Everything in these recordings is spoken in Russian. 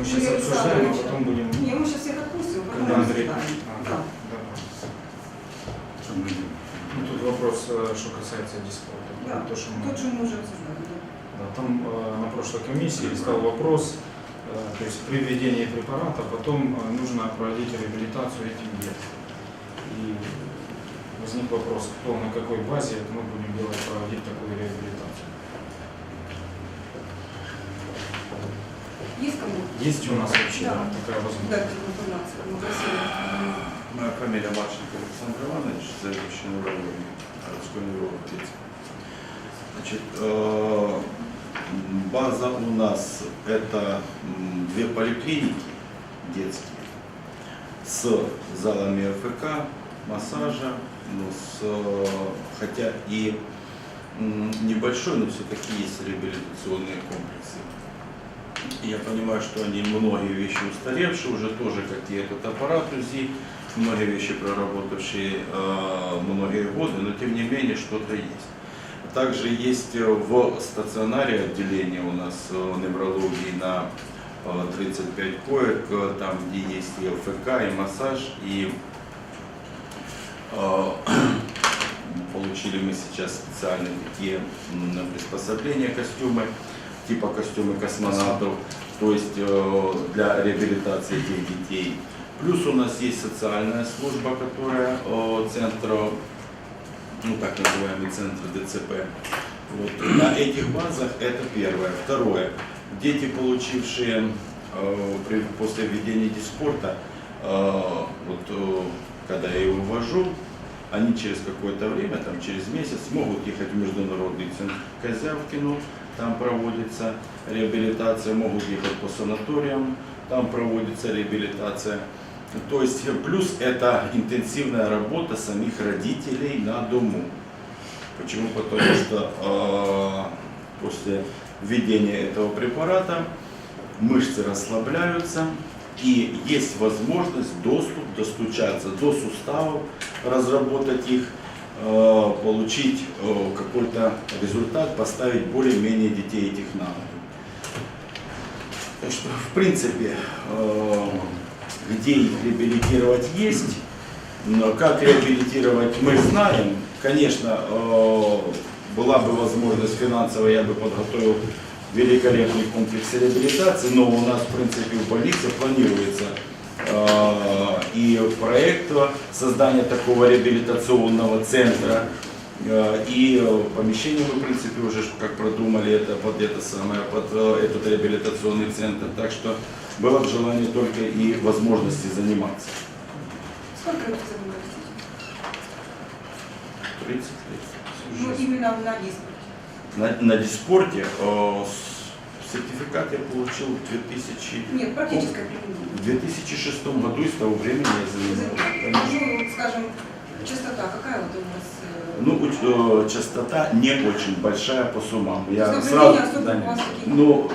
есть мы сейчас обсуждаем, а потом будем... Не, мы сейчас всех отпустим, потом Когда Андрей... А, Да. да. Что мы делаем? Ну, тут вопрос, э, что касается диспорта. Да, То, что мы- тот же мы уже обсуждали. да. Да, там э, на прошлой комиссии стал вопрос, э, то есть при введении препарата потом э, нужно проводить реабилитацию этим детям. И возник вопрос, кто на какой базе мы будем делать, проводить такую реабилитацию. Есть у нас вообще Да. такая возможность? Моя фамилия Марченко Александр Иванович, заведующий неврологией, городской невролог детский. Значит, э, база у нас это две поликлиники детские с залами ФК, массажа, ну, с, хотя и небольшой, но все-таки есть реабилитационные комплексы. Я понимаю, что они многие вещи устаревшие, уже тоже как и этот аппарат УЗИ, многие вещи проработавшие э, многие годы, но тем не менее что-то есть. Также есть э, в стационаре отделение у нас э, неврологии на э, 35 коек, э, там где есть и ЛФК, и массаж, и э, получили мы сейчас специальные такие приспособления, костюмы, типа костюмы космонавтов, то есть э, для реабилитации этих детей. Плюс у нас есть социальная служба, которая э, центр, ну так называемый центр ДЦП. Вот. На этих базах это первое. Второе. Дети, получившие э, после введения диспорта, вот когда я его ввожу, они через какое-то время, там через месяц, могут ехать в международный центр Козявкину, там проводится реабилитация, могут ехать по санаториям, там проводится реабилитация. То есть плюс это интенсивная работа самих родителей на дому. Почему? Потому что э, после введения этого препарата мышцы расслабляются и есть возможность доступ, достучаться до суставов, разработать их, получить э, какой-то результат, поставить более-менее детей этих на. Так что, в принципе, э, где их реабилитировать есть, но как реабилитировать мы знаем. Конечно, э, была бы возможность финансово, я бы подготовил великолепный комплекс реабилитации, но у нас, в принципе, в больнице планируется э, и проект создания такого реабилитационного центра, Э, И э, помещение мы, в принципе, уже как продумали это под это самое, под э, этот реабилитационный центр. Так что было бы желание только и возможности заниматься. Сколько вы занимаетесь? 30 Ну, лет. именно на диспорте. На, на диспорте э, с- сертификат я получил в 2000 Нет, практическое применение. в 2006 году и с того времени я занимаюсь. Конечно. Ну, скажем, частота какая вот у нас? э, Ну, э, частота не очень большая по суммам. Я То есть сразу, у вас таких? ну,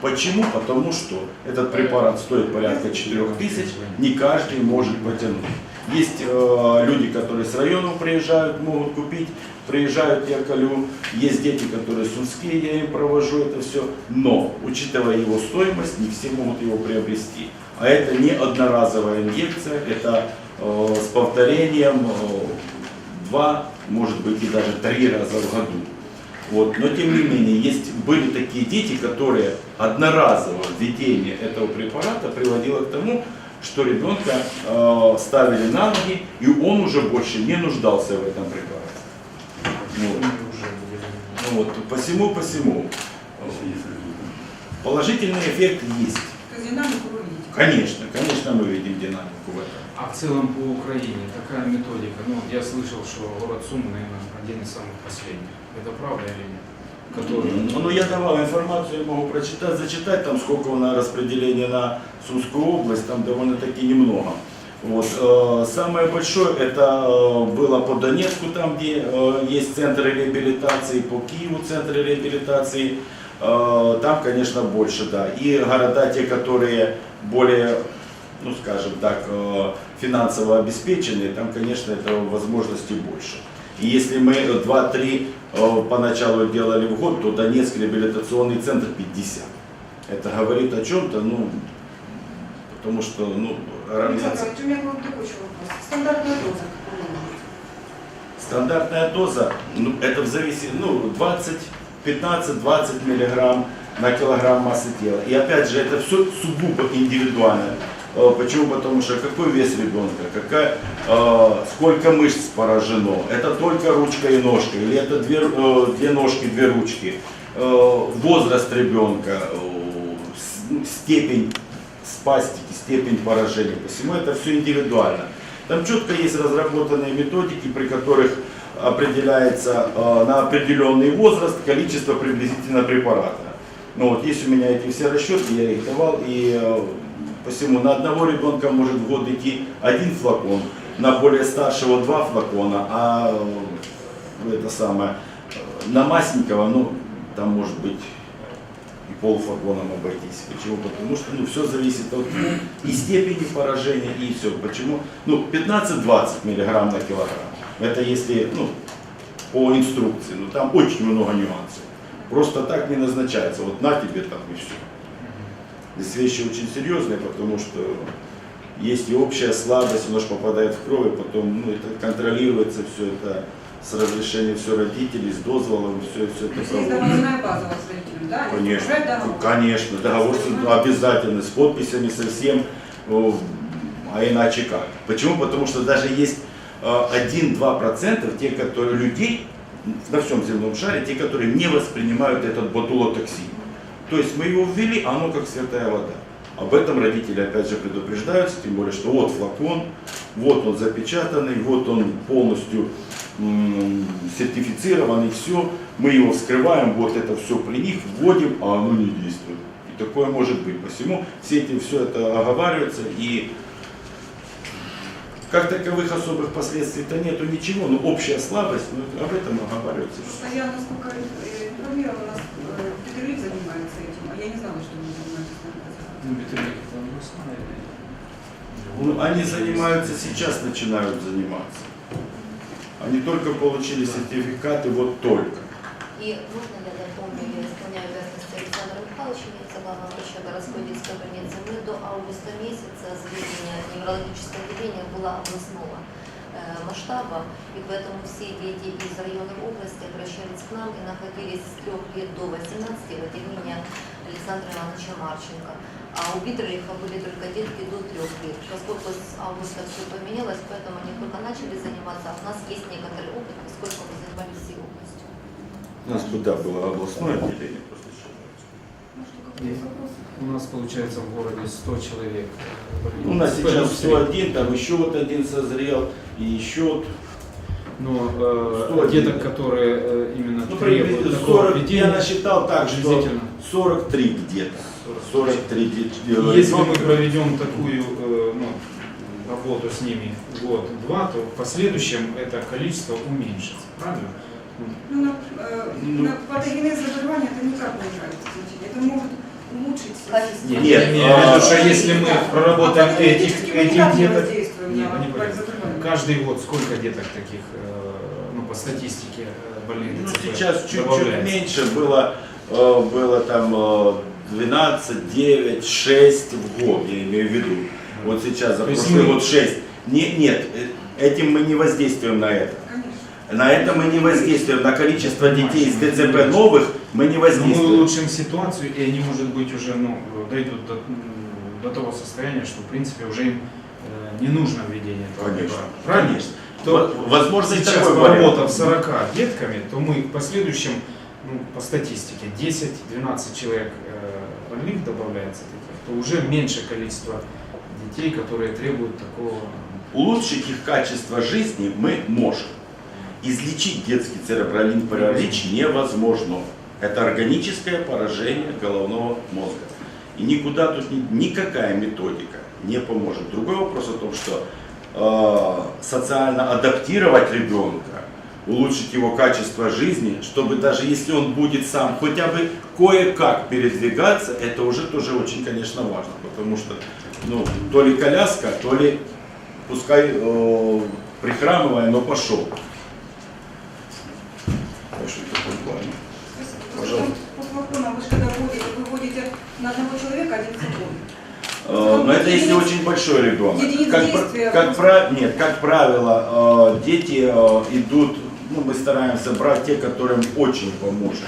почему? Потому что этот препарат стоит порядка 4000, не каждый может потянуть. Есть э, люди, которые с районов приезжают, могут купить, приезжают, я колю. Есть дети, которые сумские, я им провожу это все. Но, учитывая его стоимость, не все могут его приобрести. А это не одноразовая инъекция, это э, с повторением э, два, может быть и даже три раза в году. Вот. Но тем не менее, есть, были такие дети, которые одноразовое введение этого препарата приводило к тому, что ребенка э, ставили на ноги, и он уже больше не нуждался в этом препарате. Вот. Ну вот, посему, посему. Положительный эффект есть. То есть динамику вы видите? Конечно, конечно, мы видим динамику в этом. А в целом по Украине такая методика, ну я слышал, что город Сумы, наверное, один из самых последних. Это правда или нет? Который... Ну, я давал информацию, я могу прочитать, зачитать, там сколько у нас распределения на Сумскую область, там довольно-таки немного. Вот. э, Самое большое это э, было по Донецку, там где э, есть центры реабилитации, по Киеву центры реабилитации, там, конечно, больше, да. И города, те, которые более, ну, скажем так, финансово обеспеченные, там, конечно, этого возможностей больше. И если мы 2-3 э, поначалу делали в год, то Донецкий реабилитационный центр 50. Это говорит о чем-то, ну, потому что, ну, Иванович, у меня был такой еще вопрос. Стандартная доза? Стандартная доза, ну, это в зависимости, ну, 20, 15-20 миллиграмм на килограмм массы тела. И опять же, это все сугубо индивидуально. Э, Почему? Потому что какой вес ребенка, какая, э, сколько мышц поражено, это только ручка и ножка, или это две, э, две ножки, две ручки, возраст ребенка, степень спастики, степень поражения. Посему это все индивидуально. Там четко есть разработанные методики, при которых определяется на определенный возраст количество приблизительно препарата. Ну вот есть у меня эти все расчеты, я их давал, и посему на одного ребенка может в год идти один флакон, на более старшего два флакона, а э, это самое, э, на масенького, ну, там может быть и полфлаконом обойтись. Почему? Потому что ну, все зависит от ну, и степени поражения, и все. Почему? Ну, 15-20 миллиграмм на килограмм. Это если, ну, по инструкции. Ну, там очень много нюансов. Просто так не назначается. Вот на тебе там и все. Здесь вещи очень серьезные, потому что есть и общая слабость, нож попадает в кровь, и потом ну, это контролируется все это с разрешения все родителей, с дозволом, все, все То это есть есть проводится. договорная база у с родителями, да? Конечно, договор. конечно, договор обязательно, с подписями, со всем, о, а иначе как? Почему? Потому что даже есть э, 1-2% тех, которые людей на всем земном шаре, те, которые не воспринимают этот ботулотоксин. То есть мы его ввели, а оно как святая вода. Об этом родители опять же предупреждаются, тем более, что вот флакон, вот он запечатанный, вот он полностью сертифицированный, все, мы его вскрываем, вот это все при них вводим, а оно не действует. И такое может быть. Посему все эти все это оговаривается и как таковых особых последствий-то нету ничего, но общая слабость, ну, об этом оговаривается. Просто я, насколько э, информирована, у нас э, Петр Ильич занимается этим, а я не знала, что вы занимаетесь. Ну, Бетелек это областная или- Ну, они занимаются, сейчас начинают заниматься. Они только получили сертификаты, вот только. И можно я дополню, я исполняю обязанности Александра Михайловича, главного врача городской детской больницы. Мы до августа месяца заведение неврологического отделения было областного э, масштаба, и поэтому все дети из районов области обращались к нам и находились с 3 лет до 18 в отделении Александра Ивановича Марченко. А у Битролиха были только детки до 3 лет. Поскольку с августа все поменялось, поэтому они только начали заниматься, а у нас есть некоторый опыт, поскольку мы занимались всей областью. У нас куда было областное отделение просто еще. Может, какой-то вопрос? У нас получается в городе 100 человек. э, Ну, У нас сейчас всего один, там еще вот один созрел, и еще вот Но э, 100 деток, которые э, именно Ну, требуют приблизительно такого 40, я введения, насчитал так, что приблизительно. 43 где-то. 43 где-то. Если мы проведем такую э, ну, работу с ними год-два, то в последующем это количество уменьшится. Правильно? Ну, на, э, Ну. на патогенез заболевания это никак не играет. Это может улучшить Качество. Нет, Нет, в а- виду, что если мы Да. проработаем А этих, этих деток, Нет, не каждый год сколько деток таких, э, ну, по статистике э, больных Ну, сейчас чуть-чуть меньше было, э, было там э, 12, 9, 6 в год, я имею в виду. Вот сейчас за прошлый год 6. Не, нет, э, этим мы не воздействуем на это. На это мы не воздействуем. На количество детей с ДЦП новых мы не Но мы воздействуем. улучшим ситуацию, и они, может быть, уже ну, дойдут до, до того состояния, что, в принципе, уже им э, не нужно введение этого Конечно. препарата. Правильно? Конечно. То Во- Возможно, сейчас, такой поработав с 40 детками, то мы в последующем, ну, по статистике, 10-12 человек э, больных добавляется таких, то уже меньше количество детей, которые требуют такого. Улучшить их качество жизни мы можем. Излечить детский церебральный паралич невозможно. Это органическое поражение головного мозга. И никуда тут ни- никакая методика не поможет. Другой вопрос о том, что э, социально адаптировать ребенка, улучшить его качество жизни, чтобы даже если он будет сам хотя бы кое-как передвигаться, это уже тоже очень, конечно, важно. Потому что ну, то ли коляска, то ли пускай э, прихрамывая, но пошел. Так что в таком плане. Спасибо. Пожалуйста. Вы же когда вводите, вы вводите на один флакон. Э, Но это если очень большой ребенок. Как, как, пра- нет, как правило, э, дети э, идут, ну, мы стараемся брать те, которым очень поможет.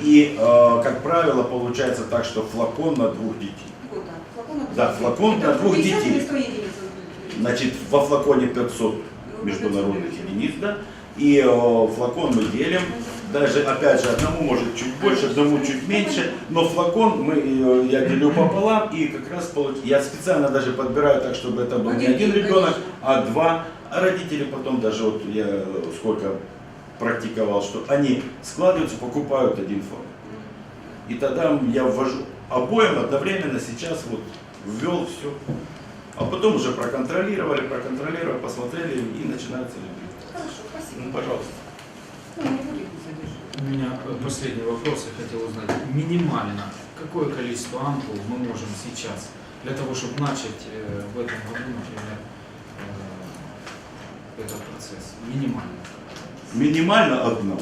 И, как правило, получается так, что флакон на двух детей. Вот так. Флакон на Да, флакон на двух 50 детей. или 100 единиц? Значит, во флаконе 500 Ну, международных 500 единиц, да, и флакон мы делим. Даже, опять же, одному может чуть больше, одному чуть меньше, но флакон мы, э, я делю пополам, и как раз получ- я специально даже подбираю так, чтобы это был не Один ребенок, а два. А родители потом даже, вот я сколько практиковал, что они складываются, покупают один флакон. И тогда я ввожу обоим одновременно сейчас вот ввел все. А потом уже проконтролировали, проконтролировали, посмотрели и начинается реабилитация. Хорошо, спасибо. Ну, пожалуйста. Ну, не будем задерживать. У меня э, последний вопрос, я хотел узнать. Минимально, какое количество ампул мы можем сейчас, для того, чтобы начать э, в этом году, например, э, этот процесс? Минимально. Минимально одна.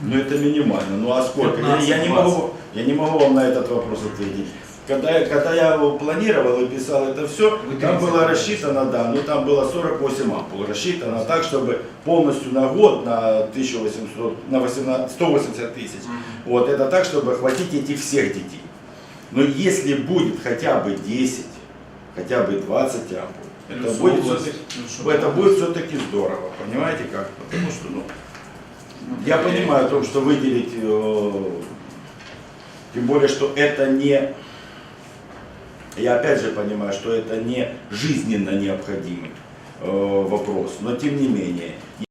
Ну это минимально. Ну а сколько? Я, я не 15, могу, я не могу вам на этот вопрос ответить. Когда, я- когда я его планировал и писал это все, Вы там 30 было рассчитано, да, ну там было 48 ампул рассчитано так, чтобы полностью на год на 1800, на 18, 180 тысяч. Вот это так, чтобы охватить этих всех детей. Но если будет хотя бы 10, хотя бы 20 ампул, это Плюс будет, все-таки, ну, это будет все-таки здорово, понимаете как? Потому что, ну, Ну, я понимаю о том, что выделить, э, тем более, что это не, я опять же понимаю, что это не жизненно необходимый э, вопрос, но тем не менее,